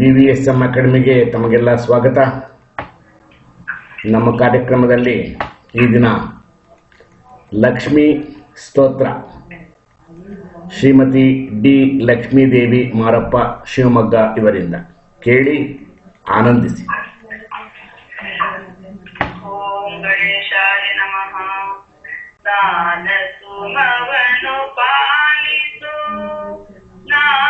ವಿವಿಎಸ್ಎಂ ಅಕಾಡೆಮಿಗೆ ತಮಗೆಲ್ಲ ಸ್ವಾಗತ ನಮ್ಮ ಕಾರ್ಯಕ್ರಮದಲ್ಲಿ ಈ ದಿನ ಲಕ್ಷ್ಮೀ ಸ್ತೋತ್ರ ಶ್ರೀಮತಿ ಡಿ ದೇವಿ ಮಾರಪ್ಪ ಶಿವಮೊಗ್ಗ ಇವರಿಂದ ಕೇಳಿ ಆನಂದಿಸಿ ಓಂ now.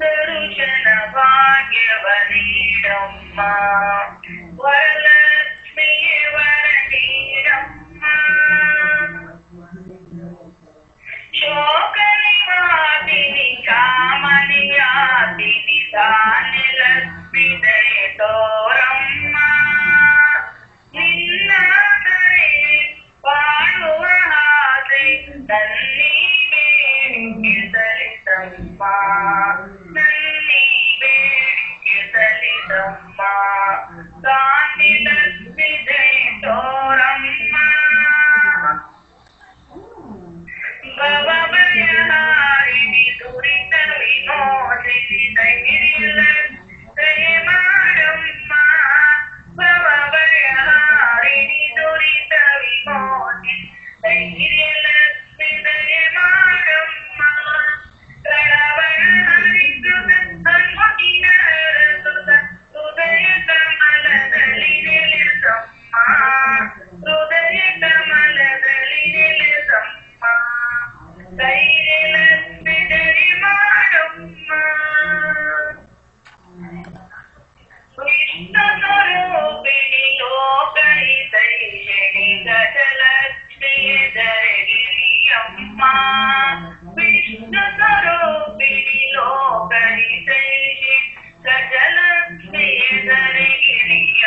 தருஷன பாகியவனீடம்மா ma, nay bị kia tay đi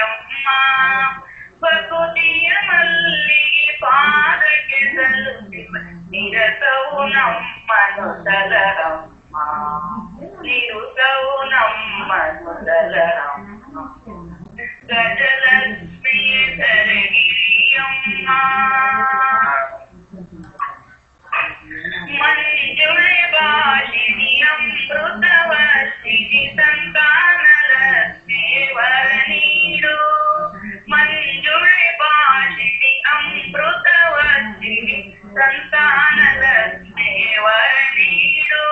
Brahma ಪ್ರಕೃತಿಯ ಮಲ್ಲಿಗೆ ಪಾದಕ್ಕೆ ಸಲ್ಲುತ್ತಿವ ನಿರತವು ನಮ್ಮನು ಸಲರಮ್ಮ ನಿರುತವು ನಮ್ಮನು ಸಲರಮ್ಮ ಗಜಲಕ್ಷ್ಮಿಯ ಸರಗಿರಿಯಮ್ಮ ಸಂತಾನಲಕ್ಷ್ಮೇವ ನೀಡು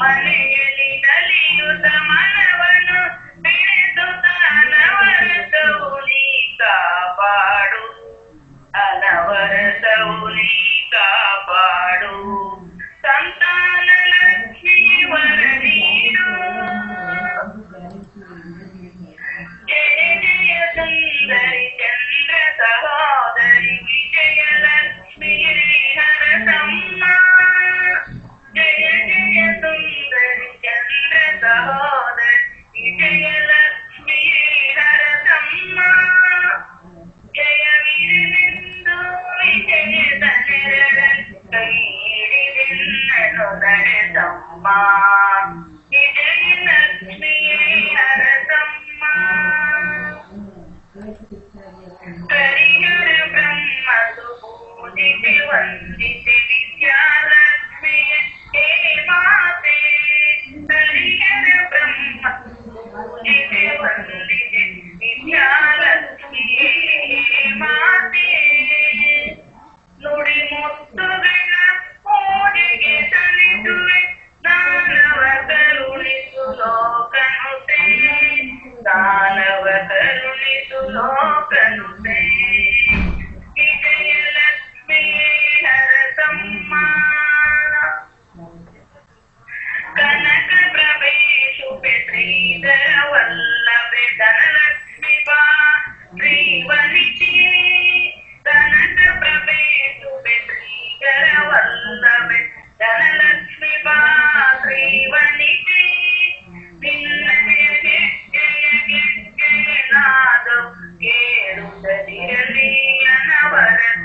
ಮನೆಯಲ್ಲಿ ನಲಿಯುತ್ತ ಮನವನು ಬೆಳೆಸುತ್ತ ಅನವರತವು ನೀ ಕಾಪಾಡು ಅನವರತವು ನೀ തുടരുമാ ഇടയിലക്ഷ്മി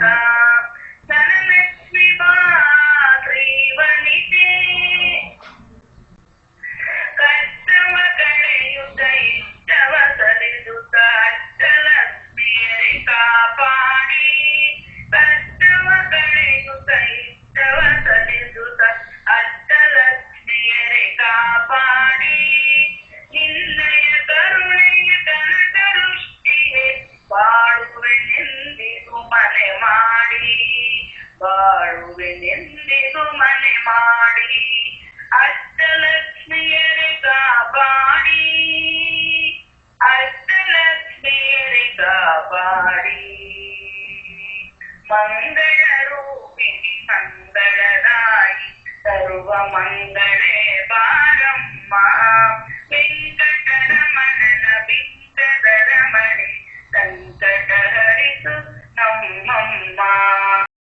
Bye. ಬಾಳುವೆನೆಂದಿಗೂ ಮನೆ ಮಾಡಿ ಅಷ್ಟಲಕ್ಷ್ಮಿಯರಿಗ ಬಾಡಿ ಅಷ್ಟಲಕ್ಷ್ಮಿಯರಿಗ ಬಾಡಿ ಮಂಗಳ ರೂಪಿಣಿ ಮಂಗಳದಾಯಿ ಸರ್ವ ಮಂಗಳೇ ಬಾರಮ್ಮ ವೆಂಕಟರಮಣನ ಬಿಂಕದ ರಮಣಿ ಸಂಕಟ ಹರಿಸು ನಮ್ಮಮ್ಮ